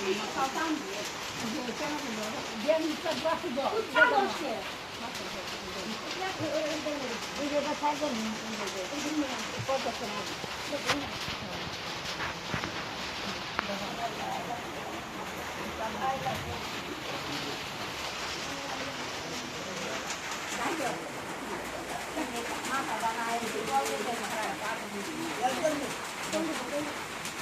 Faltam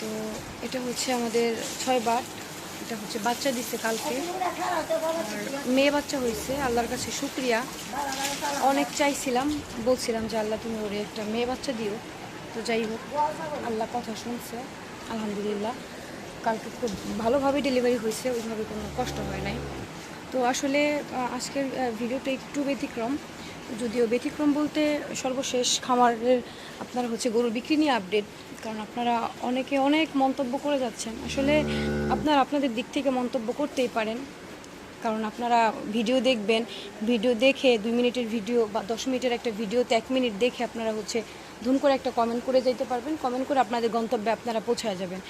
তো এটা হচ্ছে আমাদের ছয় বার। এটা হচ্ছে বাচ্চা দিচ্ছে কালকে। মেয়ে বাচ্চা হয়েছে, আল্লাহর কাছে শুক্রিয়া। অনেক চাইছিলাম, বলছিলাম যে আল্লাহ তুমি ওরে একটা মেয়ে বাচ্চা দিও। তো যাই হোক, আল্লাহ কথা শুনছে, আলহামদুলিল্লাহ। কালকে খুব ভালোভাবে ডেলিভারি হয়েছে, ওইভাবে কোনো কষ্ট হয় নাই। তো আসলে আজকের ভিডিওটা একটু ব্যতিক্রম। যদিও ব্যতিক্রম বলতে সর্বশেষ খামারের আপনার হচ্ছে গরুর বিক্রি নিয়ে আপডেট কারণ আপনারা অনেকে অনেক মন্তব্য করে যাচ্ছেন। আসলে আপনারা আপনাদের দিক থেকে মন্তব্য করতেই পারেন। কারণ আপনারা ভিডিও দেখবেন, ভিডিও দেখে দুই মিনিটের ভিডিও বা দশ মিনিটের একটা ভিডিওতে এক মিনিট দেখে আপনারা হচ্ছে ধুম করে একটা কমেন্ট করে যেতে পারবেন। কমেন্ট করে আপনাদের গন্তব্যে আপনারা পৌঁছায় যাবেন।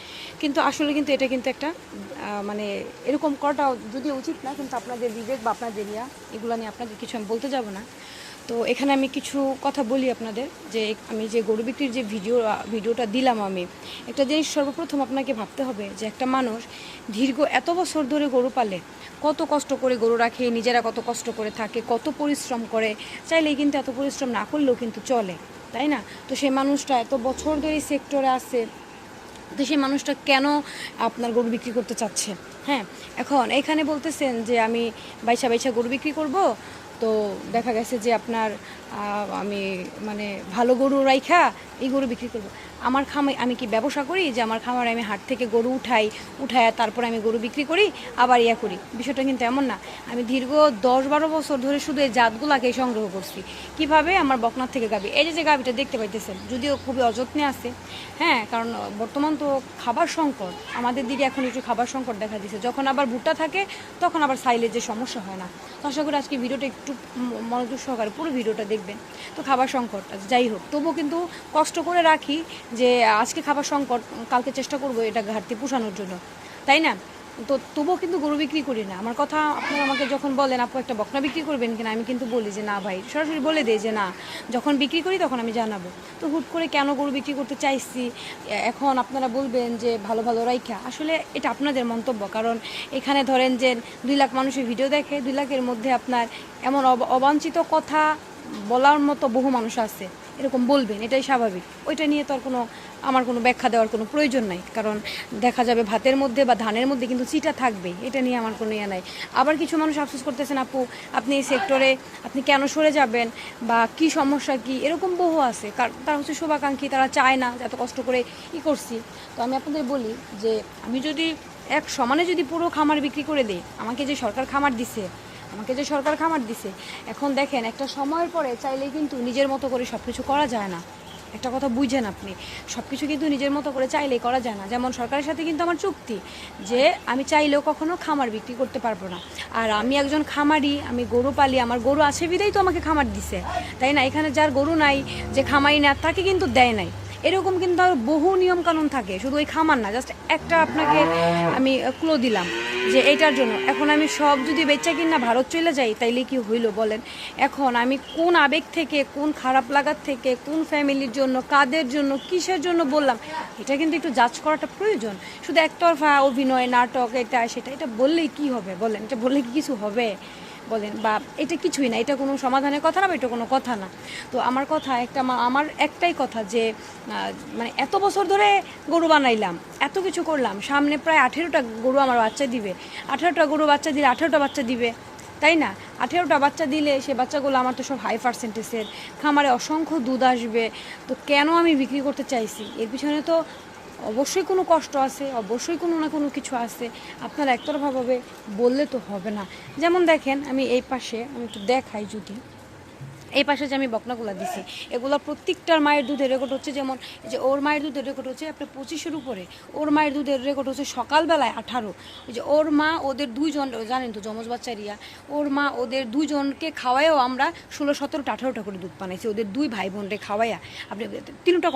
কিন্তু আসলে কিন্তু এটা কিন্তু একটা মানে এরকম করাটা যদিও উচিত না, কিন্তু আপনাদের বিবেক বা আপনাদের এরিয়া এগুলো নিয়ে আপনাদের কিছু আমি বলতে যাব না। তো এখানে আমি কিছু কথা বলি আপনাদের, যে আমি যে গরু বিক্রির যে ভিডিও ভিডিওটা দিলাম আমি, একটা জিনিস সর্বপ্রথম আপনাকে ভাবতে হবে যে একটা মানুষ দীর্ঘ এত বছর ধরে গরু পালে, কত কষ্ট করে গরু রাখে, নিজেরা কত কষ্ট করে থাকে, কত পরিশ্রম করে, চাইলেই কিন্তু এত পরিশ্রম না করলেও কিন্তু চলে, তাই না? তো সেই মানুষটা এত বছর ধরে সেক্টরে আছে, তো সেই মানুষটা কেন আপনার গরু বিক্রি করতে চাচ্ছে? হ্যাঁ এখন এখানে বলতেছেন যে আমি বাইসা বাইসা গরু বিক্রি করব তো দেখা গেছে যে আপনার আমি মানে ভালো গরু রাইখা এই গরু বিক্রি করব। আমার খামে আমি কি ব্যবসা করি? যে আমার খামারে আমি হাট থেকে গরু উঠাই, উঠায় তারপর আমি গরু বিক্রি করি, আবার ইয়া করি। বিষয়টা কিন্তু এমন না। আমি দীর্ঘ দশ বারো বছর ধরে শুধু এই জাতগুলাকেই সংগ্রহ করছি। কীভাবে? আমার বকনার থেকে গাবি। এই যে গাবিটা দেখতে পাইতেছেন, যদিও খুবই অযত্নে আছে। হ্যাঁ কারণ বর্তমান তো খাবার সংকট। আমাদের দিকে এখন একটু খাবার সংকট দেখা দিচ্ছে যখন আবার ভুট্টা থাকে, তখন আবার সাইলের যে সমস্যা হয় না। আশা করি আজকে ভিডিওটা একটু মনোযোগ সহকারে পুরো ভিডিওটা দেখবেন। তো খাবার সংকট, যাই হোক। তবুও কিন্তু কষ্ট করে রাখি। যে আজকে খাবার সংকট, কালকে চেষ্টা করব এটা ঘাটতি পোষানোর জন্য। তাই না? তো তবুও কিন্তু গরু বিক্রি করি না। আমার কথা আপনারা আমাকে যখন বলেন, আপু, একটা বকনা বিক্রি করবেন কিনা? আমি কিন্তু বলি যে, না ভাই। সরাসরি বলে দেই যে, না। যখন বিক্রি করি তখন আমি জানাব। তো হুট করে কেন গরু বিক্রি করতে চাইছি? এখন আপনারা বলবেন যে, ভালো ভালো রাইখা। আসলে এটা আপনাদের মন্তব্য। কারণ এখানে ধরেন যে, দুই লাখ মানুষের ভিডিও দেখে, দুই লাখের মধ্যে আপনার এমন অব- অবাঞ্ছিত কথা বলার মতো বহু মানুষ আছে। এরকম বলবেন, এটাই স্বাভাবিক। ওইটা নিয়ে তো আর কোনো, আমার কোনো ব্যাখ্যা দেওয়ার কোনো প্রয়োজন নাই। কারণ দেখা যাবে ভাতের মধ্যে বা ধানের মধ্যে কিন্তু চিটা থাকবে, এটা নিয়ে আমার কোনো ইয়ে নাই। আবার কিছু মানুষ আফসোস করতেছেন, আপু, আপনি এই সেক্টরে, আপনি কেন সরে যাবেন? বা কি সমস্যা কি? এরকম বহু আছে। তারা হচ্ছে শুভাকাঙ্ক্ষী, তারা চায় না এত কষ্ট করে ই করছি। তো আমি আপনাদের বলি যে, আমি যদি এক সমানে যদি পুরো খামার বিক্রি করে দিই, আমাকে যে সরকার খামার দিছে আমাকে যে সরকার খামার দিছে, এখন দেখেন একটা সময়ের পরে চাইলে কিন্তু নিজের মতো করে সব কিছু করা যায় না। একটা কথা বুঝেন আপনি সব কিছু কিন্তু নিজের মতো করে চাইলেই করা যায় না। যেমন সরকারের সাথে কিন্তু আমার চুক্তি যে আমি চাইলেও কখনো খামার বিক্রি করতে পারব না। আর আমি একজন খামারি, আমি গরু পালি, আমার গরু আছে বিধাই তো আমাকে খামার দিছে। তাই না? এখানে যার গরু নাই, যে খামারি না, তাকে কিন্তু দেয় নাই। এরকম কিন্তু আর বহু নিয়ম কানুন থাকে। শুধু ওই খামার না জাস্ট একটা আপনাকে আমি ক্লো দিলাম যে এইটার জন্য। এখন আমি সব যদি বেচা কিনা ভারত চলে যাই, তাইলে কি হইল বলেন? এখন আমি কোন আবেগ থেকে, কোন খারাপ লাগার থেকে, কোন ফ্যামিলির জন্য, কাদের জন্য, কিসের জন্য বললাম, এটা কিন্তু একটু জাজ করাটা প্রয়োজন। শুধু একতরফা অভিনয়, নাটক, এটা, সেটা, এটা বললেই কি হবে বলেন? এটা বললে কি কিছু হবে বলেন? বা এটা কিছুই না, এটা কোনো সমাধানের কথা না, বা এটা কোনো কথা না। তো আমার কথা, একটা আমা- আমার একটাই কথা যে মানে এত বছর ধরে গরু বানাইলাম, এত কিছু করলাম, সামনে প্রায় আঠেরোটা গরু আমার বাচ্চা দিবে, আঠেরোটা গরু বাচ্চা দিলে আঠেরোটা বাচ্চা দিবে, তাই না? আঠেরোটা বাচ্চা দিলে সে বাচ্চাগুলো আমার তো সব হাই পার্সেন্টেজের খামারে অসংখ্য দুধ আসবে, তো কেন আমি বিক্রি করতে চাইছি? এর পিছনে তো অবশ্যই কোনো কষ্ট আছে, অবশ্যই কোনো না কোনো কিছু আছে, আপনারা একতরফাভাবে বললে তো হবে না। যেমন দেখেন, আমি এই পাশে আমি একটু দেখাই যদি। এই পাশে যে আমি বকনাগুলো দিছি, এগুলো প্রত্যেকটার মায়ের দুধের রেকর্ড হচ্ছে যেমন যে ওর মায়ের দুধের রেকর্ড হচ্ছে আপনার পঁচিশের উপরে, ওর মায়ের দুধের রেকর্ড হচ্ছে সকালবেলায় আঠারো। যে ওর মা ওদের দুইজন, জানেন তো যমজ বাচ্চা রিয়া, ওর মা ওদের দুইজনকে খাওয়াইও আমরা ষোলো, সতেরোটা, আঠারোটা করে দুধ বানাইছি, ওদের দুই ভাই বোনরে খাওয়াইয়া। আপনি তিনটা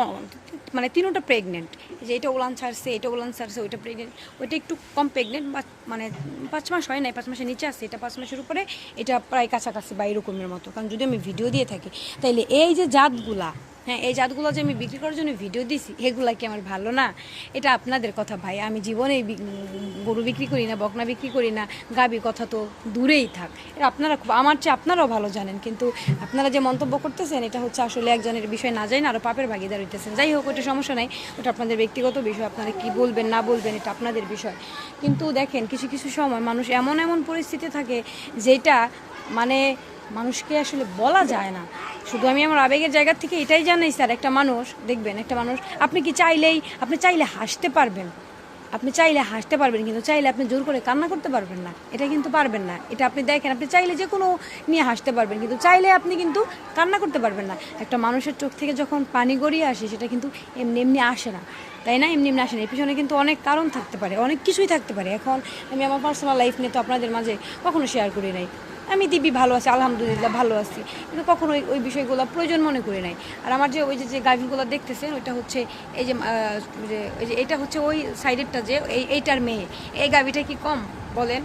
মানে তিনটা প্রেগনেন্ট যে এটা ওলান ছাড়ছে, এটা ওলান ছাড়ছে, ওইটা প্রেগনেন্ট ওইটা একটু কম প্রেগনেন্ট মানে পাঁচ মাস হয় নাই, পাঁচ মাসের নিচে আছে, এটা পাঁচ মাসের উপরে, এটা প্রায় কাছাকাছি বা এরকমের মতো। কারণ যদি আমি ভিডিও দিয়ে থাকি। তাইলে এই যে জাতগুলা হ্যাঁ এই জাতগুলো যে আমি বিক্রি করার জন্য ভিডিও দিছি, এগুলা কি আমার ভালো না? এটা আপনাদের কথা ভাই, আমি জীবনে গরু বিক্রি করি না, বকনা বিক্রি করি না, গাবি কথা তো দূরেই থাক। এটা আপনারা খুব, আমার চেয়ে আপনারাও ভালো জানেন, কিন্তু আপনারা যে মন্তব্য করতেছেন, এটা হচ্ছে আসলে একজনের বিষয় না যায় না আরও পাপের ভাগিদার হইতেছেন। যাই হোক, ওটা সমস্যা নাই, ওটা আপনাদের ব্যক্তিগত বিষয়, আপনারা কি বলবেন, না বলবেন, এটা আপনাদের বিষয়। কিন্তু দেখেন, কিছু কিছু সময় মানুষ এমন এমন পরিস্থিতি থাকে যেটা মানে মানুষকে আসলে বলা যায় না। শুধু আমি আমার আবেগের জায়গা থেকে এটাই জানাই, স্যার, একটা মানুষ, দেখবেন, একটা মানুষ, আপনি কি চাইলেই, আপনি চাইলে হাসতে পারবেন। আপনি চাইলে হাসতে পারবেন, কিন্তু চাইলে আপনি জোর করে কান্না করতে পারবেন না। এটা কিন্তু পারবেন না। এটা আপনি দেখেন, আপনি চাইলে যে কোনো নিয়ে হাসতে পারবেন, কিন্তু চাইলে আপনি কিন্তু কান্না করতে পারবেন না। একটা মানুষের চোখ থেকে যখন পানি গড়িয়ে আসে, সেটা কিন্তু এমনি এমনি আসে না। তাই না? এমনি এমনি আসে না। এর পিছনে কিন্তু অনেক কারণ থাকতে পারে, অনেক কিছুই থাকতে পারে। এখন আমি আমার পার্সোনাল লাইফ নিয়ে তো আপনাদের মাঝে কখনো শেয়ার করি নাই। আমি দিবি ভালো আছি, আলহামদুলিল্লাহ ভালো আছি। কিন্তু কখনো ওই ওই বিষয়গুলো প্রয়োজন মনে করি নাই। আর আমার যে ওই যে যে গাভিগুলো দেখতেছেন, ওইটা হচ্ছে এই যে ওই যে এটা হচ্ছে ওই সাইডেরটা যে এই এইটার মেয়ে। এই গাভিটা কি কম? বলেন।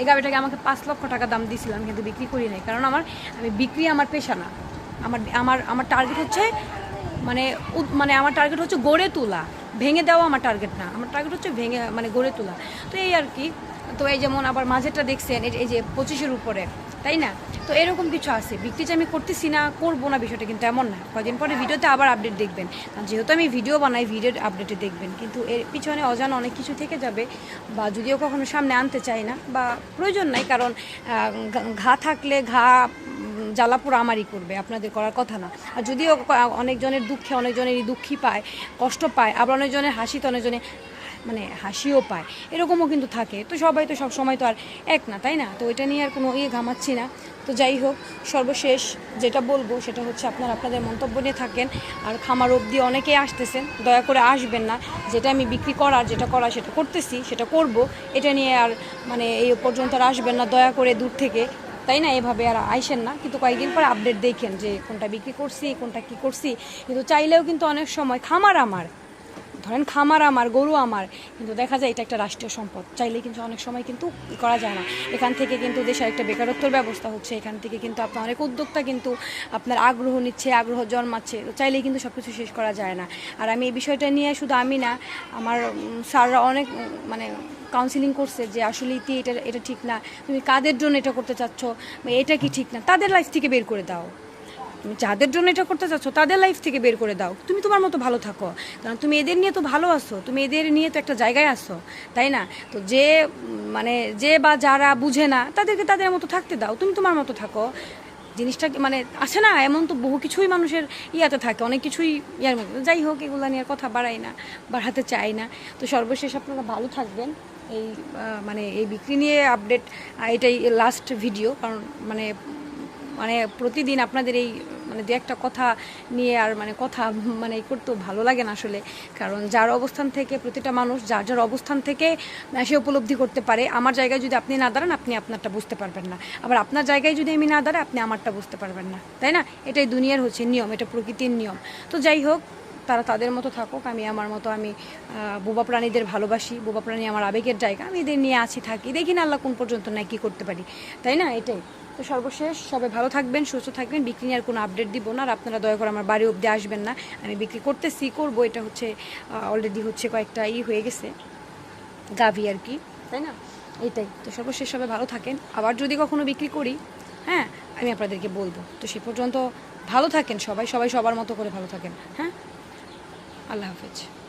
এই গাভিটাকে আমাকে পাঁচ লক্ষ টাকা দাম দিয়েছিলাম, কিন্তু বিক্রি করি নাই। কারণ আমার আমি বিক্রি আমার পেশা না। আমার আমার আমার টার্গেট হচ্ছে মানে মানে আমার টার্গেট হচ্ছে গড়ে তোলা। ভেঙে দেওয়া আমার টার্গেট না। আমার টার্গেট হচ্ছে ভেঙে মানে গড়ে তোলা। তো এই আর কি। তো এই যেমন আবার মাঝেরটা দেখছেন, এই যে- পঁচিশের উপরে, তাই না? তো এরকম কিছু আছে। বিক্রি যে আমি করতেছি না, করব না বিষয়টা কিন্তু এমন না। কদিন পরে ভিডিওতে আবার আপডেট দেখবেন। কারণ যেহেতু আমি ভিডিও বানাই ভিডিওর আপডেটে দেখবেন। কিন্তু এর পিছনে অজানা অনেক কিছু থেকে যাবে বা যদিও কখনো সামনে আনতে চাই না বা প্রয়োজন নাই। কারণ ঘা- থাকলে ঘা জ্বালাপোড়া আমারই করবে, আপনাদের করার কথা না। আর যদিও অনেকজনের দুঃখে, অনেকজনেরই দুঃখী পায়, কষ্ট পায়, আবার অনেকজনের হাসিতে অনেকজনে মানে হাসিও পায়। এরকমও কিন্তু থাকে। তো সবাই তো সব সময় তো আর এক না, তাই না? তো এটা নিয়ে আর কোনো ইয়ে ঘামাচ্ছি না। তো যাই হোক, সর্বশেষ যেটা বলব সেটা হচ্ছে আপনারা আপনাদের মন্তব্য নিয়ে থাকেন। আর খামার অবধি অনেকেই আসতেছেন, দয়া করে আসবেন না। যেটা আমি বিক্রি করার যেটা করা, সেটা করতেছি, সেটা করব। এটা নিয়ে আর মানে এই পর্যন্ত আর আসবেন না, দয়া করে দূর থেকে। তাই না? এভাবে আর আইসেন না। কিন্তু কয়েকদিন পর আপডেট দেখেন যে কোনটা বিক্রি করছি, কোনটা কি করছি। কিন্তু চাইলেও কিন্তু অনেক সময় খামার আমার ধরেন খামার আমার, গরু আমার, কিন্তু দেখা যায় এটা একটা রাষ্ট্রীয় সম্পদ। চাইলে কিন্তু অনেক সময় কিন্তু করা যায় না। এখান থেকে কিন্তু দেশের একটা বেকারত্বর ব্যবস্থা হচ্ছে, এখান থেকে কিন্তু আপনার অনেক উদ্যোক্তা কিন্তু আপনার আগ্রহ নিচ্ছে, আগ্রহ জন্মাচ্ছে, তো চাইলেই কিন্তু সব কিছু শেষ করা যায় না। আর আমি এই বিষয়টা নিয়ে শুধু আমি না, আমার স্যাররা অনেক মানে কাউন্সিলিং করছে যে আসলে ইতি এটা এটা ঠিক না? তুমি কাদের জন্য এটা করতে চাচ্ছ? এটা কি ঠিক না? তাদের লাইফ থেকে বের করে দাও। তুমি যাদের জন্য এটা করতে চাচ্ছ, তাদের লাইফ থেকে বের করে দাও। তুমি তোমার মতো ভালো থাকো। কারণ তুমি এদের নিয়ে তো ভালো আছো। তুমি এদের নিয়ে তো একটা জায়গায় আসো তাই না? তো যে মানে যে বা যারা বুঝে না, তাদেরকে তাদের মতো থাকতে দাও। তুমি তোমার মতো থাকো। জিনিসটা মানে আছে না? এমন তো বহু কিছুই মানুষের ইয়াতে থাকে। অনেক কিছুই ইয়ার মধ্যে। যাই হোক, এগুলো নিয়ে কথা বাড়াই না, বাড়াতে চাই না। তো সর্বশেষ আপনারা ভালো থাকবেন। এই মানে এই বিক্রি নিয়ে আপডেট এটাই লাস্ট ভিডিও কারণ মানে মানে প্রতিদিন আপনাদের এই মানে দু একটা কথা নিয়ে আর মানে কথা মানে করতেও ভালো লাগে না আসলে। কারণ যার অবস্থান থেকে প্রতিটা মানুষ যার যার অবস্থান থেকে সে উপলব্ধি করতে পারে। আমার জায়গায় যদি আপনি না দাঁড়ান, আপনি আপনারটা বুঝতে পারবেন না। আবার আপনার জায়গায় যদি আমি না দাঁড়াই, আপনি আমারটা বুঝতে পারবেন না। তাই না? এটাই দুনিয়ার হচ্ছে নিয়ম, এটা প্রকৃতির নিয়ম। তো যাই হোক তারা তাদের মতো থাকুক, আমি আমার মতো, আমি বোবা প্রাণীদের ভালোবাসি, বোবা প্রাণী আমার আবেগের জায়গা, আমি এদের নিয়ে আছি, থাকি, দেখি না আল্লাহ কোন পর্যন্ত না কি করতে পারি। তাই না? এটাই। তো সর্বশেষ, সবাই ভালো থাকবেন, সুস্থ থাকবেন, বিক্রি নিয়ে আর কোনো আপডেট দিব না, আর আপনারা দয়া করে আমার বাড়ি অবধি আসবেন না, আমি বিক্রি করতে করতেছি, করব, এটা হচ্ছে অলরেডি হচ্ছে কয়েকটা ই হয়ে গেছে, গাভি আর কি, তাই না? এটাই। তো সর্বশেষ, সবাই ভালো থাকেন, আবার যদি কখনো বিক্রি করি হ্যাঁ আমি আপনাদেরকে বলব। তো সে পর্যন্ত ভালো থাকেন সবাই সবাই সবার মতো করে ভালো থাকেন হ্যাঁ? আল্লাহ হাফেজ।